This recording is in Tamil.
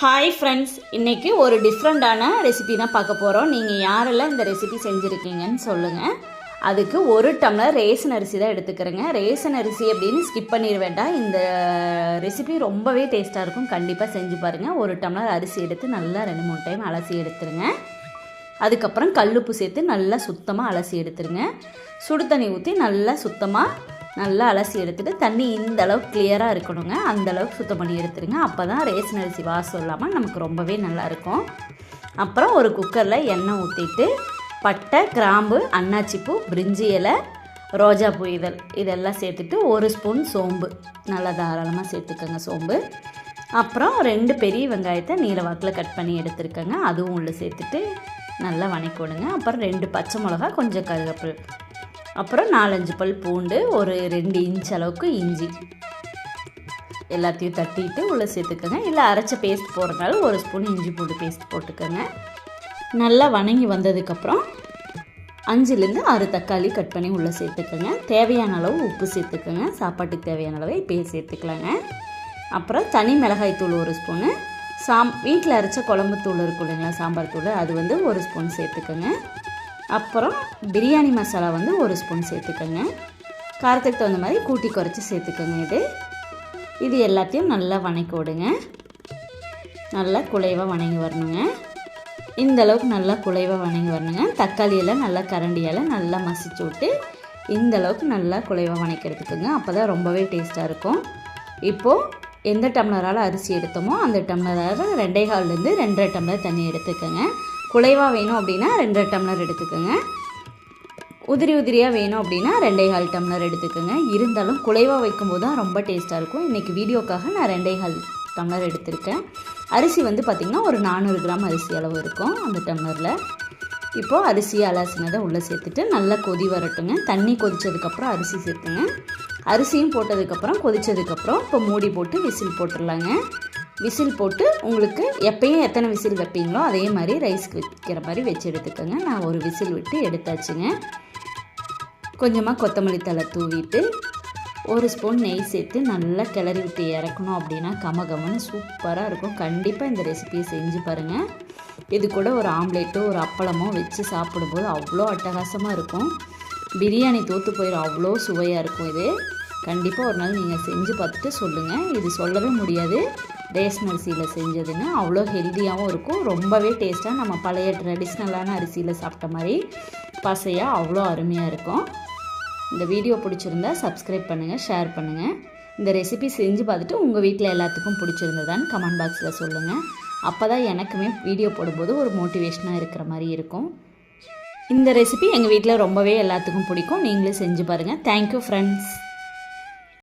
ஹாய் ஃப்ரெண்ட்ஸ் இன்றைக்கி ஒரு டிஃப்ரெண்ட்டான ரெசிபி தான் பார்க்க போகிறோம் நீங்கள் யாரெல்லாம் இந்த ரெசிபி செஞ்சுருக்கீங்கன்னு சொல்லுங்கள் அதுக்கு ஒரு டம்ளர் ரேசன் அரிசி தான் எடுத்துக்கிறேங்க. ரேசன் அரிசி அப்படின்னு ஸ்கிப் பண்ணிட வேண்டாம். இந்த ரெசிபி ரொம்பவே டேஸ்ட்டாக இருக்கும். கண்டிப்பாக செஞ்சு பாருங்கள் ஒரு டம்ளர் அரிசி எடுத்து நல்லா ரெண்டு மூணு டைம் அலசி எடுத்துருங்க. அதுக்கப்புறம் கல்லுப்பு சேர்த்து நல்லா சுத்தமாக அலசி எடுத்துருங்க. சுடு தண்ணி ஊற்றி நல்லா சுத்தமாக நல்லா அலசி எடுத்துட்டு தண்ணி இந்த அளவுக்கு கிளியராக இருக்கணுங்க. அந்த அளவுக்கு சுத்தம் பண்ணி எடுத்துருங்க. அப்போ தான் ரேசன் அரிசி வாசம் இல்லாமல் நமக்கு ரொம்பவே நல்லாயிருக்கும் அப்புறம் ஒரு குக்கரில் எண்ணெய் ஊற்றிட்டு பட்டை கிராம்பு அன்னாச்சிப்பூ பிரிஞ்சி இலை ரோஜாப்பூ இதழ் இதெல்லாம் சேர்த்துட்டு ஒரு ஸ்பூன் சோம்பு. நல்லா தாராளமாக சேர்த்துக்கோங்க சோம்பு. அப்புறம் ரெண்டு பெரிய வெங்காயத்தை நீல வாக்கில் கட் பண்ணி எடுத்துருக்கேங்க. அதுவும் உள்ளே சேர்த்துட்டு நல்லா வணக்கி விடுங்க அப்புறம் ரெண்டு பச்சை மிளகா கொஞ்சம் கருவேப்பில். அப்புறம் நாலஞ்சு பல் பூண்டு ஒரு ரெண்டு இன்ச் அளவுக்கு இஞ்சி. எல்லாத்தையும் தட்டிட்டு உள்ளே சேர்த்துக்கோங்க. இல்லை அரைச்ச பேஸ்ட் போடுறதுனால ஒரு ஸ்பூன் இஞ்சி பூண்டு பேஸ்ட் போட்டுக்கோங்க. நல்லா வணங்கி வந்ததுக்கப்புறம் அஞ்சுலேருந்து ஆறு தக்காளி கட் பண்ணி உள்ளே சேர்த்துக்கோங்க. தேவையான அளவு உப்பு சேர்த்துக்கோங்க. சாப்பாட்டுக்கு தேவையான அளவு இப்போயே சேர்த்துக்கலாங்க. அப்புறம் தனி மிளகாய் தூள் ஒரு ஸ்பூனு சாம் வீட்டில் அரைச்ச குழம்பு தூள் இருக்கும் இல்லைங்களா சாம்பார் தூள் அது வந்து ஒரு ஸ்பூன் சேர்த்துக்கோங்க. அப்புறம் பிரியாணி மசாலா வந்து ஒரு ஸ்பூன் சேர்த்துக்கோங்க. காரத்துக்கு தகுந்த மாதிரி கூட்டி குறைச்சி சேர்த்துக்கோங்க இது. இது எல்லாத்தையும் நல்லா வணக்கி விடுங்க. நல்லா குலைவாக வணங்கி வரணுங்க. இந்த அளவுக்கு நல்லா குலைவாக வணங்கி வரணுங்க. தக்காளியெல்லாம் நல்லா கரண்டியால் நல்லா மசிச்சு விட்டு இந்த அளவுக்கு நல்லா குலைவாக வணக்கிறதுக்குங்க. அப்போ தான் ரொம்பவே டேஸ்ட்டாக இருக்கும். இப்போது எந்த டம்ளரால் அரிசி எடுத்தோமோ அந்த டம்ளரால் ரெண்டே கால்லேருந்து ரெண்டரை டம்ளர் தண்ணி எடுத்துக்கோங்க. குலைவாக வேணும் அப்படின்னா ரெண்டரை டம்ளர் எடுத்துக்கோங்க. உதிரி உதிரியாக வேணும் அப்படின்னா ரெண்டே கால் டம்ளர் எடுத்துக்கோங்க. இருந்தாலும் குலைவாக வைக்கும்போது தான் ரொம்ப டேஸ்ட்டாக இருக்கும். இன்றைக்கி வீடியோக்காக நான் ரெண்டே கால் டம்ளர் எடுத்திருக்கேன். அரிசி வந்து பார்த்திங்கன்னா ஒரு நானூறு கிராம் அரிசி அளவு இருக்கும் அந்த டம்ளரில். இப்போது அரிசியை அலசினதை உள்ளே சேர்த்துட்டு நல்லா கொதி வரட்டுங்க. தண்ணி கொதித்ததுக்கப்புறம் அரிசி சேர்த்துங்க. அரிசியும் போட்டதுக்கப்புறம் கொதித்ததுக்கப்புறம் இப்போ மூடி போட்டு விசில் போட்டுடலாங்க விசில் போட்டு உங்களுக்கு எப்பயும் எத்தனை விசில் வைப்பீங்களோ அதே மாதிரி ரைஸ்க்கு வைக்கிற மாதிரி வச்சு எடுத்துக்கோங்க. நான் ஒரு விசில் விட்டு எடுத்தாச்சுங்க. கொஞ்சமாக கொத்தமல்லி தலை தூவிட்டு ஒரு ஸ்பூன் நெய் சேர்த்து நல்லா கிளறி விட்டு இறக்கணும் அப்படின்னா கமகமன்னு சூப்பராக இருக்கும். கண்டிப்பாக இந்த ரெசிபியை செஞ்சு பாருங்கள் இது கூட ஒரு ஆம்லேட்டோ ஒரு அப்பளமோ வச்சு சாப்பிடும்போது அவ்வளோ அட்டகாசமாக இருக்கும். பிரியாணி தோற்று போயிடும் அவ்வளோ சுவையாக இருக்கும் இது. கண்டிப்பாக ஒரு நாள் நீங்கள் செஞ்சு பார்த்துட்டு சொல்லுங்கள் இது சொல்லவே முடியாது. ரேஷன் அரிசியில் செஞ்சதுன்னா அவ்வளோ ஹெல்த்தியாகவும் இருக்கும். ரொம்பவே டேஸ்ட்டாக நம்ம பழைய ட்ரெடிஷ்னலான அரிசியில் சாப்பிட்ட மாதிரி பசையாக அவ்வளோ அருமையாக இருக்கும். இந்த வீடியோ பிடிச்சிருந்தா சப்ஸ்கிரைப் பண்ணுங்கள் ஷேர் பண்ணுங்கள் இந்த ரெசிபி செஞ்சு பார்த்துட்டு உங்கள் வீட்டில் எல்லாத்துக்கும் பிடிச்சிருந்ததான்னு கமெண்ட் பாக்ஸில் சொல்லுங்கள் அப்போ தான் எனக்குமே வீடியோ போடும்போது ஒரு மோட்டிவேஷனாக இருக்கிற மாதிரி இருக்கும். இந்த ரெசிபி எங்கள் வீட்டில் ரொம்பவே எல்லாத்துக்கும் பிடிக்கும். நீங்களே செஞ்சு பாருங்கள் தேங்க்யூ ஃப்ரெண்ட்ஸ்